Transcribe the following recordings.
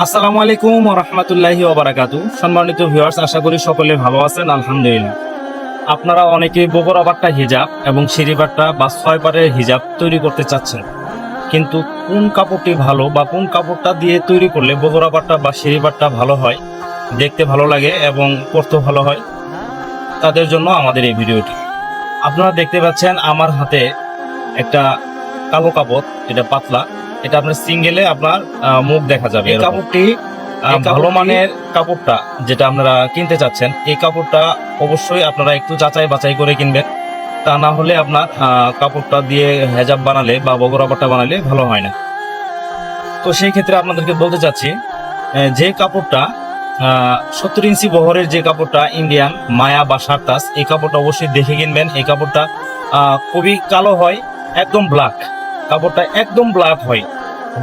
আসসালামু আলাইকুম রহমতুল্লাহি ওবারাকাতু সম্মানিত ভিউয়ার্স আশা করি সকলে ভালো আছেন, আলহামদুলিল্লাহ। আপনারা অনেকে বগরাবারটা হিজাব এবং সিঁড়িবারটা বা ছয়বারের হিজাব তৈরি করতে চাচ্ছেন। কিন্তু কোন কাপড়টি ভালো বা কোন কাপড়টা দিয়ে তৈরি করলে বগরাবারটা বা সিঁড়িবারটা ভালো হয়, দেখতে ভালো লাগে এবং পরতে ভালো হয়, তাদের জন্য আমাদের এই ভিডিওটি। আপনারা দেখতে পাচ্ছেন আমার হাতে একটা কালো কাপড়, এটা পাতলা। এটা আপনার সিঙ্গেলে আপনার মুখ দেখা যাবে এই কাপড়টি ভালো মানের কাপড়টা যেটা আপনারা কিনতে চাচ্ছেন এই কাপড়টা অবশ্যই আপনারা একটু যাচাই বাছাই করে কিনবেন। তা না হলে আপনার কাপড়টা দিয়ে হেজাব বানালে বা বগরাবারটা বানালে ভালো হয় না। তো সেই ক্ষেত্রে আপনাদেরকে বলতে চাচ্ছি যে কাপড়টা সত্তর ইঞ্চি বহরের যে কাপড়টা ইন্ডিয়ান মায়া বা সারতাস এই কাপড়টা অবশ্যই দেখে কিনবেন। এই কাপড়টা খুবই কালো হয় একদম ব্ল্যাক কাপড়টা একদম ব্ল্যাক হয়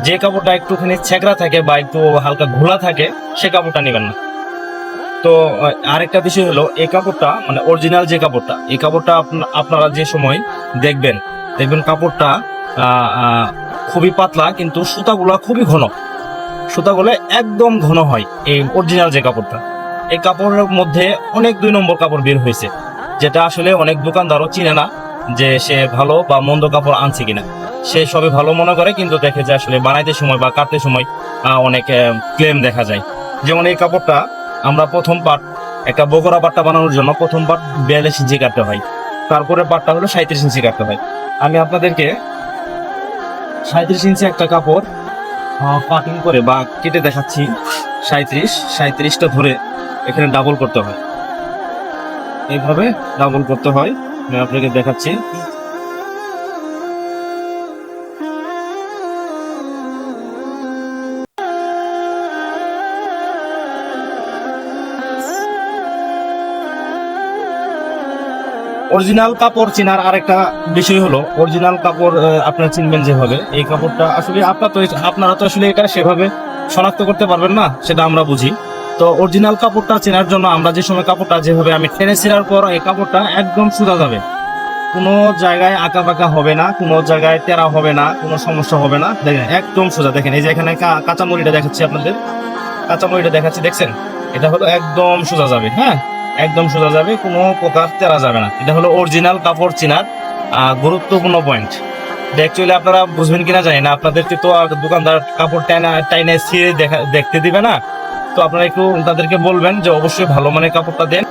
যে কাপড়টা একটুখানি ছেঁকড়া থাকে বা একটু হালকা ঘোলা থাকে, সে কাপড়টা নেবেন না। তো আরেকটা বিষয় হলো, এই কাপড়টা মানে অরিজিনাল যে কাপড়টা, এই কাপড়টা আপনা- আপনারা যে সময় দেখবেন দেখবেন কাপড়টা খুবই পাতলা, কিন্তু সুতাগুলো খুবই ঘন। সুতাগুলো একদম ঘন হয়, এই অরিজিনাল যে কাপড়টা। এই কাপড়ের মধ্যে অনেক দুই নম্বর কাপড় বের হয়েছে, যেটা আসলে অনেক দোকানদারও চিনে না। যে সে ভালো বা মন্দ কাপড় আনছে কিনা। সে সবই ভালো মনে করে, কিন্তু দেখে যে আসলে বানাইতে সময় বা কাটতে সময় অনেক ক্লেম দেখা যায়। যেমন এই কাপড়টা আমরা প্রথম পাট একটা বগরা পাটটা বানানোর জন্য প্রথম পাট বিয়াল্লিশ ইঞ্চি কাটতে হয়। তারপরে পাটটা হলো সাঁত্রিশ ইঞ্চি কাটতে হয়। আমি আপনাদেরকে সাঁত্রিশ ইঞ্চি একটা কাপড় কাটিং করে বা কেটে দেখাচ্ছি। সাঁত্রিশ সাঁত্রিশটা ধরে এখানে ডাবল করতে হয়। এইভাবে ডাবল করতে হয়। আপনাকে দেখাচ্ছি। অরিজিনাল কাপড় চেনার আরেকটা বিষয় হলো, অরিজিনাল কাপড় আপনারা চিনবেন যেভাবে। এই কাপড়টা আসলে আপনার তো আপনারা তো আসলে এটা সেভাবে শনাক্ত করতে পারবেন না, সেটা আমরা বুঝি। তো অরিজিনাল কাপড়টা চেনার জন্য আমরা যে সময় কাপড়টা যেভাবে আমি টেনে ছেঁড়ার পর এই কাপড়টা একদম সোজা যাবে। কোনো জায়গায় আঁকা বাঁকা হবে না, কোনো জায়গায় তেরা হবে না, কোনো সমস্যা হবে না। দেখেন, একদম সোজা। দেখেন, এই যে এখানে কাঁচামরিটা দেখাচ্ছি আপনাদের। কাঁচামরিটা দেখাচ্ছি, দেখছেন? এটা হলো একদম সোজা যাবে হ্যাঁ? একদম সোজা যাবে, কোনো প্রকার তেরা যাবে না। এটা হলো অরিজিনাল কাপড় চেনার গুরুত্বপূর্ণ পয়েন্ট অ্যাকচুয়ালি আপনারা বুঝবেন কিনা জানি না। আপনাদেরকে তো দোকানদার কাপড় টাইনা টাইনে ছিঁড়ে দেখা দেখতে দিবে না। তো আপনারা একটু তাদেরকে বলবেন যে অবশ্যই ভালো মানের কাপড়টা দেন।